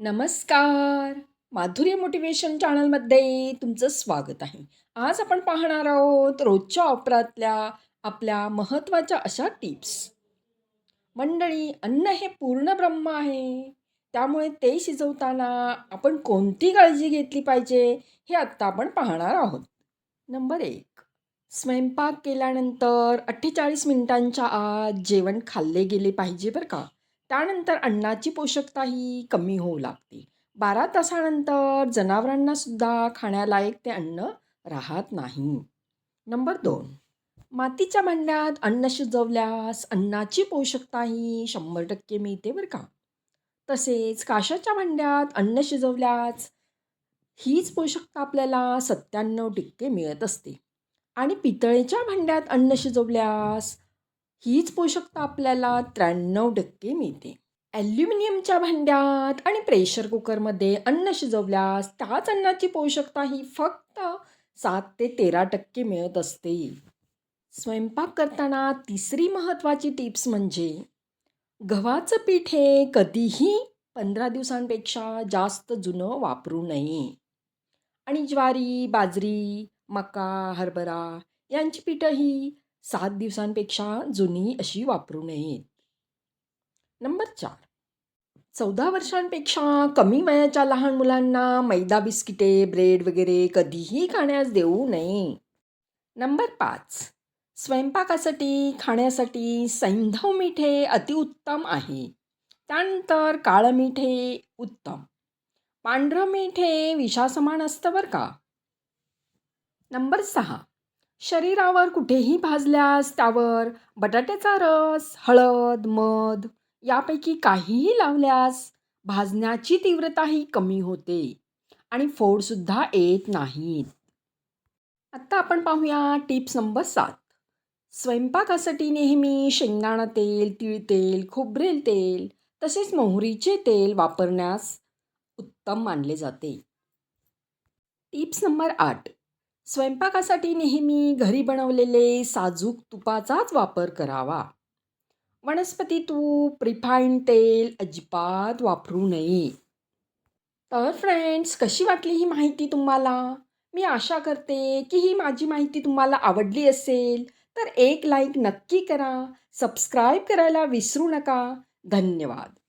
नमस्कार. माधुर्य मोटिवेशन चॅनलमध्ये तुमचं स्वागत आहे. आज आपण पाहणार आहोत रोजच्या वापरातल्या आपल्या महत्त्वाच्या अशा टिप्स. मंडळी अन्न हे पूर्ण ब्रह्म आहे. त्यामुळे ते शिजवताना आपण कोणती काळजी घेतली पाहिजे हे आत्ता आपण पाहणार आहोत. नंबर एक स्वयंपाक केल्यानंतर अठ्ठेचाळीस मिनिटांच्या आत जेवण खाल्ले गेले पाहिजे बरं का? त्यानंतर अन्नाची पोषकताही कमी होऊ लागते. बारा तासानंतर जनावरांनासुद्धा खाण्यालायक ते अन्न राहत नाही. नंबर दोन. मातीच्या भांड्यात अन्न शिजवल्यास अन्नाची पोषकताही शंभर टक्के मिळते बरं का. तसेच काशाच्या भांड्यात अन्न शिजवल्यास हीच पोषकता आपल्याला सत्त्याण्णव टक्के मिळत असते. आणि पितळेच्या भांड्यात अन्न शिजवल्यास हीच पोषकता आपल्याला त्र्याण्णव टक्के मिळते. ॲल्युमिनियमच्या भांड्यात आणि प्रेशर कुकरमध्ये अन्न शिजवल्यास त्याच अन्नाची पोषकता ही फक्त सात ते तेरा टक्के मिळत असते. स्वयंपाक करताना तिसरी महत्त्वाची टिप्स म्हणजे गव्हाचं पीठ हे कधीही पंधरा दिवसांपेक्षा जास्त जुनं वापरू नये. आणि ज्वारी बाजरी मका हरभरा यांची पीठंही सात दिवसांपेक्षा जुनी अशी वापरू नयेत. नंबर चार. चौदा वर्षांपेक्षा कमी वयाच्या लहान मुलांना मैदा बिस्किटे ब्रेड वगैरे कधीही खाण्यास देऊ नये. नंबर पाच. स्वयंपाकासाठी खाण्यासाठी सैंधव मीठे अतिउत्तम आहे. त्यानंतर काळं मीठे उत्तम. पांढरं मीठ हे विषासमान असतं बरं का? नंबर सहा. शरीरावर कुठेही भाजल्यास त्यावर बटाट्याचा रस हळद मध यापैकी काहीही लावल्यास भाजण्याची तीव्रताही कमी होते आणि फोडसुद्धा येत नाहीत. आत्ता आपण पाहूया टिप्स नंबर सात. स्वयंपाकासाठी नेहमी शेंगदाणा तेल तिळ तेल खोबरेल तेल तसेच मोहरीचे तेल वापरण्यास उत्तम मानले जाते. टिप्स नंबर आठ. स्वयंपाकासाठी नेहमी घरी बनवलेले साजूक तुपाचाच वापर करावा. वनस्पती तूप रिफाईंड तेल अजिबात वापरू नये. तर फ्रेंड्स कशी वाटली ही माहिती तुम्हाला? मी आशा करते की ही माझी माहिती तुम्हाला आवडली असेल. तर एक लाईक नक्की करा. सबस्क्राईब करायला विसरू नका. धन्यवाद.